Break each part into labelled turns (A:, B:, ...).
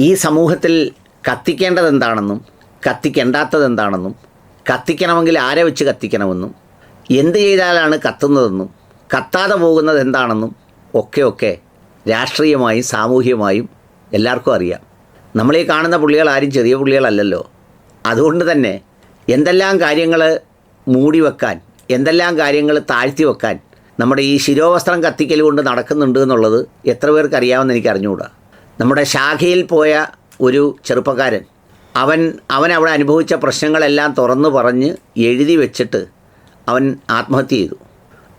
A: ഈ സമൂഹത്തിൽ കത്തിക്കേണ്ടത് എന്താണെന്നും കത്തിക്കേണ്ടാത്തത് എന്താണെന്നും കത്തിക്കണമെങ്കിൽ ആരെ വെച്ച് കത്തിക്കണമെന്നും എന്ത് ചെയ്താലാണ് കത്തുന്നതെന്നും കത്താതെ പോകുന്നത് എന്താണെന്നും ഒക്കെ ഒക്കെ രാഷ്ട്രീയമായും സാമൂഹികമായും എല്ലാവർക്കും അറിയാം. നമ്മളീ കാണുന്ന പുള്ളികൾ ആരും ചെറിയ പുള്ളികളല്ലല്ലോ. അതുകൊണ്ട് തന്നെ എന്തെല്ലാം കാര്യങ്ങൾ മൂടി വെക്കാൻ എന്തെല്ലാം കാര്യങ്ങൾ താഴ്ത്തി വെക്കാൻ നമ്മുടെ ഈ ശിരോവസ്ത്രം കത്തിക്കൽ കൊണ്ട് നടക്കുന്നുണ്ട് എന്നുള്ളത് എത്ര പേർക്ക് അറിയാമെന്ന് എനിക്ക് അറിഞ്ഞുകൂടാ. നമ്മുടെ ശാഖയിൽ പോയ ഒരു ചെറുപ്പക്കാരൻ. അവൻ അവൻ അവിടെ അനുഭവിച്ച പ്രശ്നങ്ങളെല്ലാം തുറന്നു പറഞ്ഞ് എഴുതി വെച്ചിട്ട് അവൻ ആത്മഹത്യ ചെയ്തു.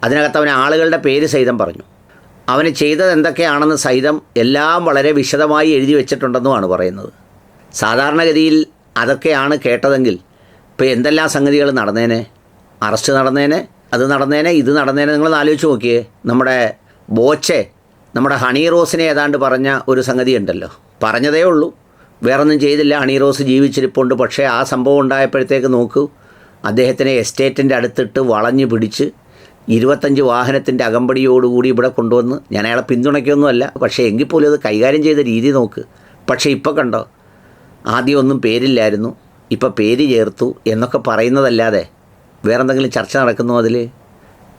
A: അതിനകത്ത് അവൻ ആളുകളുടെ പേര് സഹിതം പറഞ്ഞു. അവന് ചെയ്തത് എന്തൊക്കെയാണെന്ന് സഹിതം എല്ലാം വളരെ വിശദമായി എഴുതി വെച്ചിട്ടുണ്ടെന്നുമാണ് പറയുന്നത്. സാധാരണഗതിയിൽ അതൊക്കെയാണ് കേട്ടതെങ്കിൽ ഇപ്പോൾ എന്തെല്ലാം സംഗതികൾ നടന്നേനെ? അറസ്റ്റ് നടന്നേനെ? അത് നടന്നേനെ? ഇത് നടന്നേനെ? നിങ്ങൾ ആലോചിച്ച് നോക്കിയേ. നമ്മുടെ ബോച്ചെ നമ്മുടെ ഹണി റോസിനെ ഏതാണ്ട് പറഞ്ഞ ഒരു സംഗതി ഉണ്ടല്ലോ പറഞ്ഞതേ ഉള്ളൂ. വേറൊന്നും ചെയ്തില്ല. ഹണി റോസ് ജീവിച്ചിരിപ്പുണ്ട്. പക്ഷേ ആ സംഭവം ഉണ്ടായപ്പോഴത്തേക്ക് നോക്കൂ. അദ്ദേഹത്തിനെ എസ്റ്റേറ്റിന്റെ അടുത്തിട്ട് വളഞ്ഞു പിടിച്ച് ഇരുപത്തഞ്ച് വാഹനത്തിന്റെ അകമ്പടിയോടുകൂടി ഇവിടെ കൊണ്ടുവന്ന് ഞാൻ അയാളെ പിന്തുണയ്ക്കൊന്നുമല്ല. പക്ഷേ എങ്കിൽ പോലും അത് കൈകാര്യം ചെയ്ത രീതി നോക്ക്. പക്ഷേ ഇപ്പോൾ കണ്ടോ? ആദ്യം ഒന്നും പേരില്ലായിരുന്നു. ഇപ്പോൾ പേര് ചേർത്തു എന്നൊക്കെ പറയുന്നതല്ലാതെ വേറെന്തെങ്കിലും ചർച്ച നടക്കുന്നു അതിൽ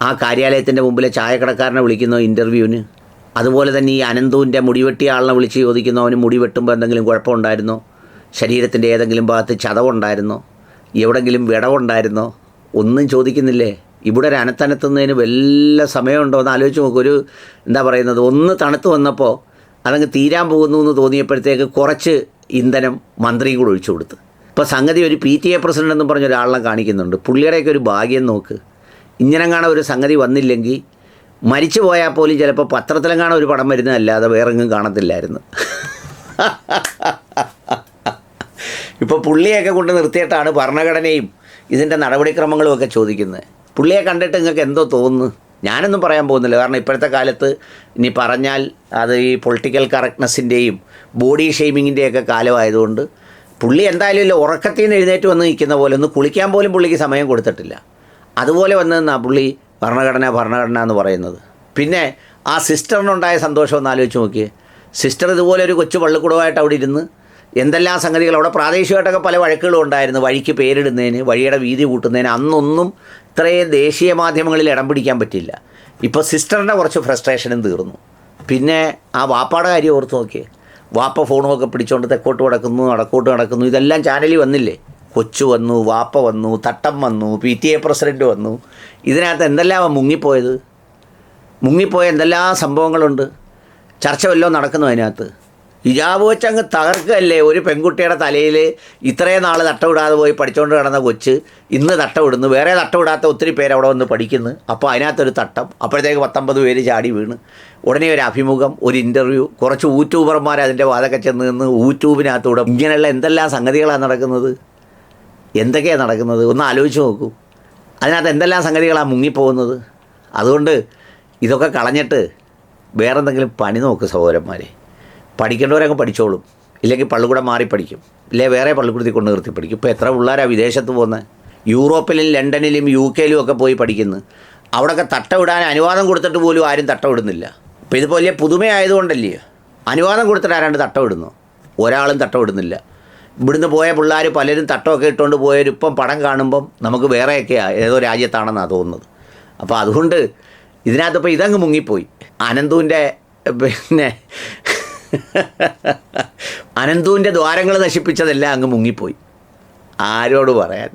A: ആ കാര്യാലയത്തിന്റെ മുമ്പിലെ ചായക്കടക്കാരനെ വിളിക്കുന്നു ഇന്റർവ്യൂവിന് അതുപോലെ തന്നെ ഈ അനന്തുവിന്റെ മുടിവെട്ടിയ ആളിനെ വിളിച്ച് ചോദിക്കുന്നു അവന് മുടി വെട്ടുമ്പോൾ എന്തെങ്കിലും കുഴപ്പമുണ്ടായിരുന്നോ? ശരീരത്തിന്റെ ഏതെങ്കിലും ഭാഗത്ത് ചതവുണ്ടായിരുന്നോ? എവിടെങ്കിലും വിടവുണ്ടായിരുന്നോ? ഒന്നും ചോദിക്കുന്നില്ലേ? ഇവിടെ ഒരു അനത്തനത്തുന്നതിന് വല്ല സമയമുണ്ടോ എന്ന് ആലോചിച്ച് നോക്കും. ഒരു എന്താ പറയുന്നത് ഒന്ന് തണുത്ത് വന്നപ്പോൾ അതങ്ങ് തീരാൻ പോകുന്നു എന്ന് തോന്നിയപ്പോഴത്തേക്ക് കുറച്ച് ഇന്ധനം മന്ത്രിയും കൂടെ ഒഴിച്ചു കൊടുത്ത്. ഇപ്പോൾ സംഗതി ഒരു പി ടി എ പ്രസിഡന്റ് എന്നും പറഞ്ഞ ഒരാളിനെ കാണിക്കുന്നുണ്ട്. പുള്ളിയുടെയൊക്കെ ഒരു ഭാഗ്യം നോക്ക്. ഇങ്ങനെ കാണാൻ ഒരു സംഗതി വന്നില്ലെങ്കിൽ മരിച്ചു പോയാൽ പോലും ചിലപ്പോൾ പത്രത്തിലും കാണാൻ ഒരു പടം വരുന്നതല്ലാതെ വേറെങ്ങും കാണത്തില്ലായിരുന്നു. ഇപ്പോൾ പുള്ളിയൊക്കെ കൊണ്ട് നിർത്തിയിട്ടാണ് ഭരണഘടനയും ഇതിന്റെ നടപടിക്രമങ്ങളും ഒക്കെ ചോദിക്കുന്നത്. പുള്ളിയെ കണ്ടിട്ട് നിങ്ങൾക്ക് എന്തോ തോന്നുന്നു? ഞാനൊന്നും പറയാൻ പോകുന്നില്ല. കാരണം ഇപ്പോഴത്തെ കാലത്ത് ഇനി പറഞ്ഞാൽ അത് ഈ പൊളിറ്റിക്കൽ കറക്റ്റ്നെസ്സിന്റെയും ബോഡി ഷെയ്മിങ്ങിന്റെയൊക്കെ കാലമായതുകൊണ്ട് പുള്ളി എന്തായാലും ഇല്ല ഉറക്കത്തിൽ നിന്ന് എഴുന്നേറ്റ് വന്ന് നിൽക്കുന്ന പോലെ ഒന്ന് കുളിക്കാൻ പോലും പുള്ളിക്ക് സമയം കൊടുത്തിട്ടില്ല. അതുപോലെ വന്ന് നിന്നാ പുള്ളി ഭരണഘടന ഭരണഘടന എന്ന് പറയുന്നത്. പിന്നെ ആ സിസ്റ്ററിനുണ്ടായ സന്തോഷം ഒന്ന് ആലോചിച്ച് നോക്കിയേ. സിസ്റ്റർ ഇതുപോലെ ഒരു കൊച്ചു പള്ളിക്കൂടമായിട്ട് അവിടെ ഇരുന്ന് എന്തെല്ലാം സംഗതികൾ അവിടെ പ്രാദേശികമായിട്ടൊക്കെ പല വഴക്കുകളും ഉണ്ടായിരുന്നു. വഴിക്ക് പേരിടുന്നതിന് വഴിയുടെ വീതി കൂട്ടുന്നതിന് അന്നൊന്നും ഇത്രയും ദേശീയ മാധ്യമങ്ങളിൽ ഇടം പിടിക്കാൻ പറ്റില്ല ഇപ്പോൾ സിസ്റ്ററിന്റെ കുറച്ച് ഫ്രസ്ട്രേഷനും തീർന്നു. പിന്നെ ആ വാപ്പാടെ കാര്യം ഓർത്ത് നോക്കിയേ. വാപ്പ ഫോണുമൊക്കെ പിടിച്ചുകൊണ്ട് തെക്കോട്ട് നടക്കുന്നു നടക്കോട്ട് നടക്കുന്നു ഇതെല്ലാം ചാനലിൽ വന്നില്ലേ? കൊച്ചു വന്നു വാപ്പ വന്നു തട്ടം വന്നു പി ടി എ പ്രസിഡന്റ് വന്നു. ഇതിനകത്ത് എന്തെല്ലാം മുങ്ങിപ്പോയത്? മുങ്ങിപ്പോയ എന്തെല്ലാം സംഭവങ്ങളുണ്ട്? ചർച്ച വല്ലതും നടക്കുന്നു അതിനകത്ത്. ഹിജാബ് വെച്ച് അങ്ങ് തകർക്കല്ലേ ഒരു പെൺകുട്ടിയുടെ തലയിൽ ഇത്രയും നാൾ തട്ടവിടാതെ പോയി പഠിച്ചുകൊണ്ട് കിടന്ന കൊച്ച് ഇന്ന് തട്ടവിടുന്നു വേറെ തട്ടവിടാത്ത ഒത്തിരി പേര് അവിടെ വന്ന് പഠിക്കുന്നു. അപ്പോൾ അതിനകത്തൊരു തട്ടം. അപ്പോഴത്തേക്ക് പത്തൊമ്പത് പേര് ചാടി വീണ്. ഉടനെ ഒരു അഭിമുഖം ഒരു ഇന്റർവ്യൂ കുറച്ച് യൂട്യൂബർമാർ അതിന്റെ വാതൊക്കെ ചെന്ന് നിന്ന് യൂട്യൂബിനകത്തൂടെ ഇങ്ങനെയുള്ള എന്തെല്ലാം സംഗതികളാണ് നടക്കുന്നത്? എന്തൊക്കെയാണ് നടക്കുന്നത്? ഒന്ന് ആലോചിച്ച് നോക്കൂ. അതിനകത്ത് എന്തെല്ലാം സംഗതികളാണ് മുങ്ങിപ്പോകുന്നത്? അതുകൊണ്ട് ഇതൊക്കെ കളഞ്ഞിട്ട് വേറെന്തെങ്കിലും പണി നോക്ക് സഹോദരന്മാരെ. പഠിക്കേണ്ടവരങ്ങ് പഠിച്ചോളും. ഇല്ലെങ്കിൽ പള്ളിക്കൂടെ മാറി പഠിക്കും. ഇല്ലേ വേറെ പള്ളിക്കൂടത്തിൽ കൊണ്ട് നിർത്തി പഠിക്കും. ഇപ്പോൾ എത്ര പിള്ളേരാണ് വിദേശത്ത് പോകുന്നത് യൂറോപ്പിലും ലണ്ടനിലും യു കെയിലും ഒക്കെ പോയി പഠിക്കുന്നു. അവിടെയൊക്കെ തട്ടവിടാൻ അനുവാദം കൊടുത്തിട്ട് പോലും ആരും തട്ടവിടുന്നില്ല. അപ്പോൾ ഇത് വലിയ പുതുമയായതുകൊണ്ടല്ലേ? അനുവാദം കൊടുത്തിട്ട് ആരാണ്ട് തട്ടവിടുന്നു? ഒരാളും തട്ടവിടുന്നില്ല. ഇവിടുന്ന് പോയ പിള്ളേർ പലരും തട്ടമൊക്കെ ഇട്ടുകൊണ്ട് പോയൊരു ഇപ്പം പടം കാണുമ്പം നമുക്ക് വേറെയൊക്കെയാണ് ഏതോ രാജ്യത്താണെന്നാണ് തോന്നുന്നത്. അപ്പോൾ അതുകൊണ്ട് ഇതിനകത്ത് ഇപ്പോൾ ഇതങ്ങ് മുങ്ങിപ്പോയി. അനന്തുവിന്റെ പിന്നെ അനന്തുവിന്റെ ദ്വാരങ്ങൾ നശിപ്പിച്ചതെല്ലാം അങ്ങ് മുങ്ങിപ്പോയി. ആരോട് പറയാൻ?